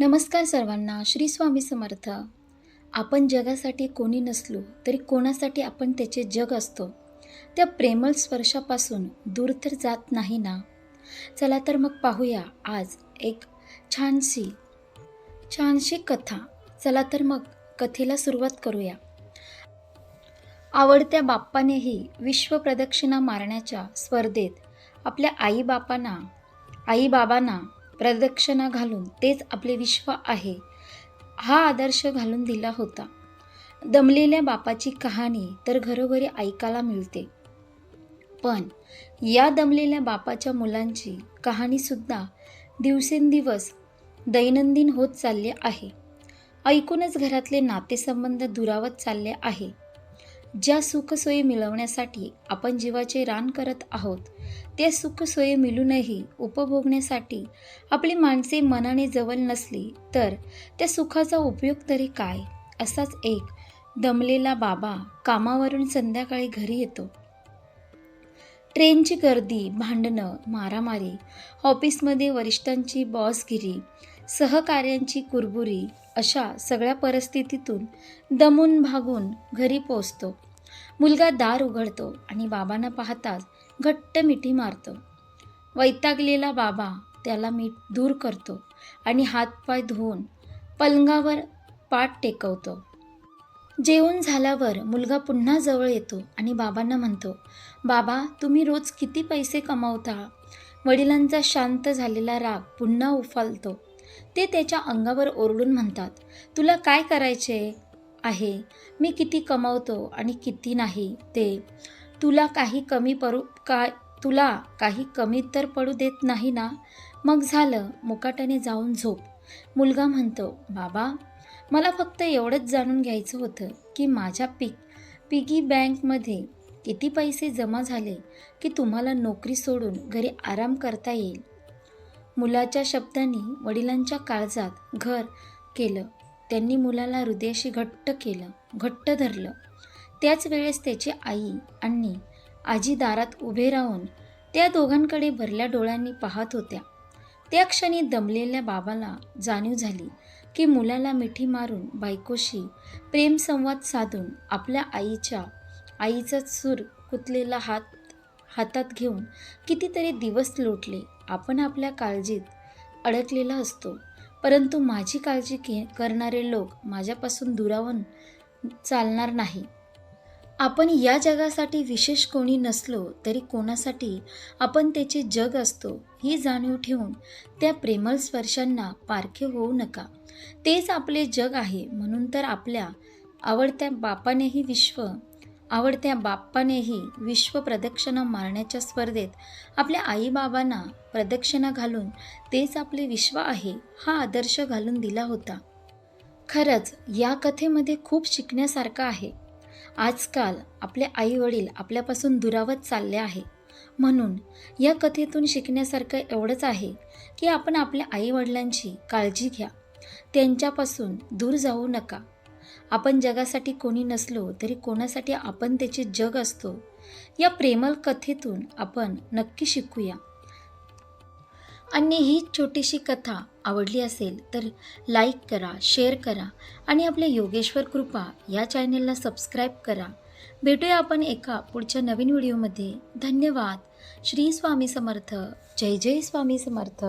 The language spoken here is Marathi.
नमस्कार सर्वांना श्री स्वामी समर्थ. आपण जगासाठी कोणी नसलो तरी कोणासाठी आपण त्याचे जग असतो? त्या प्रेमळ स्पर्शापासून दूर तर जात नाही ना? चला तर मग पाहूया आज एक छानशी छानशी कथा. चला तर मग कथेला सुरुवात करूया. आवडत्या बाप्पानेही विश्वप्रदक्षिणा मारण्याच्या स्पर्धेत आपल्या आईबापांना आईबाबांना प्रदक्षिणा घालून तेच आपले विश्व आहे हा आदर्श घालून दिला होता. दमलेल्या बापाची कहाणी तर घरोघरी ऐकायला मिळते. पण या दमलेल्या बापाच्या मुलांची कहाणीसुद्धा दिवसेंदिवस दैनंदिन होत चालले आहे. ऐकूनच घरातले नातेसंबंध दुरावत चालले आहे. ज्या सुखसोयी मिळवण्यासाठी आपण जीवाचे रान करत आहोत त्या सुखसोयी मिळूनही उपभोगण्यासाठी आपली माणसे मनाने जवळ नसली तर त्या सुखाचा उपयोग तरी काय? असाच एक दमलेला बाबा कामावरून संध्याकाळी घरी येतो. ट्रेनची गर्दी भांडणं मारामारी ऑफिसमध्ये वरिष्ठांची बॉसगिरी सहकार्यांची कुरबुरी अशा सगळ्या परिस्थितीतून दमून भागून घरी पोचतो मुलगा दार उघडतो आणि बाबांना पाहताच घट्ट मिठी मारतो. वैतागलेला बाबा त्याला मीठ दूर करतो आणि हातपाय धुवून पलंगावर पाठ टेकवतो. जेवण झाल्यावर मुलगा पुन्हा जवळ येतो आणि बाबांना म्हणतो बाबा तुम्ही रोज किती पैसे कमावता? वडिलांचा शांत झालेला राग पुन्हा उफालतो. ते त्याच्या अंगावर ओरडून म्हणतात तुला काय करायचे? आहे. मी किती कमावतो आणि किती नाही ते. तुला काही कमी पडू काय तुला काही कमी तर पडू देत नाही ना? मग झालं मुकाट्याने जाऊन झोप. मुलगा म्हणतो बाबा मला फक्त एवढंच जाणून घ्यायचं होतं की माझ्या पिक पिगी बँकमध्ये किती पैसे जमा झाले की तुम्हाला नोकरी सोडून घरी आराम करता येईल? मुलाच्या शब्दांनी वडिलांच्या काळजात घर केलं. त्यांनी मुलाला हृदयाशी घट्ट केलं घट्ट धरलं. त्याच वेळेस त्याची आई आणि आजी दारात उभे राहून त्या दोघांकडे भरल्या डोळ्यांनी पाहत होत्या. त्या क्षणी दमलेल्या बाबाला जाणीव झाली की मुलाला मिठी मारून बायकोशी प्रेमसंवाद साधून आपल्या आईच्या आईचा सूर कुतलेला हात हातात घेऊन कितीतरी दिवस लोटले. आपण आपल्या काळजीत अडकलेला असतो. परंतु माझी काळजी के करणारे लोक माझ्यापासून दुरावून चालणार नाही. आपण या जगासाठी विशेष कोणी नसलो तरी कोणासाठी आपण त्याचे जग असतो ही जाणीव ठेवून त्या प्रेमळ स्पर्शांना पारखे होऊ नका. तेच आपले जग आहे म्हणून तर आपल्या आवडत्या बापानेही विश्व आवडत्या बाप्पानेही विश्व प्रदक्षिणा मारण्याच्या स्पर्धेत आपल्या आईबाबांना प्रदक्षिणा घालून तेच आपले विश्व आहे हा आदर्श घालून दिला होता. खरंच या कथेमध्ये खूप शिकण्यासारखं आहे. आजकाल आपले आईवडील आपल्यापासून दुरावत चालले आहे. म्हणून या कथेतून शिकण्यासारखं एवढंच आहे की आपण आपल्या आईवडिलांची काळजी घ्या. त्यांच्यापासून दूर जाऊ नका. आपण जगासाठी कोणी नसलो तरी कोणासाठी आपण त्याचे जग असतो या प्रेमल कथेतून आपण नक्की शिकूया. आणि ही छोटीशी कथा आवडली असेल तर लाईक करा शेअर करा आणि आपल्या योगेश्वर कृपा या चॅनलला सबस्क्राईब करा. भेटूया आपण एका पुढच्या नवीन व्हिडिओमध्ये. धन्यवाद. श्री स्वामी समर्थ. जय जय स्वामी समर्थ.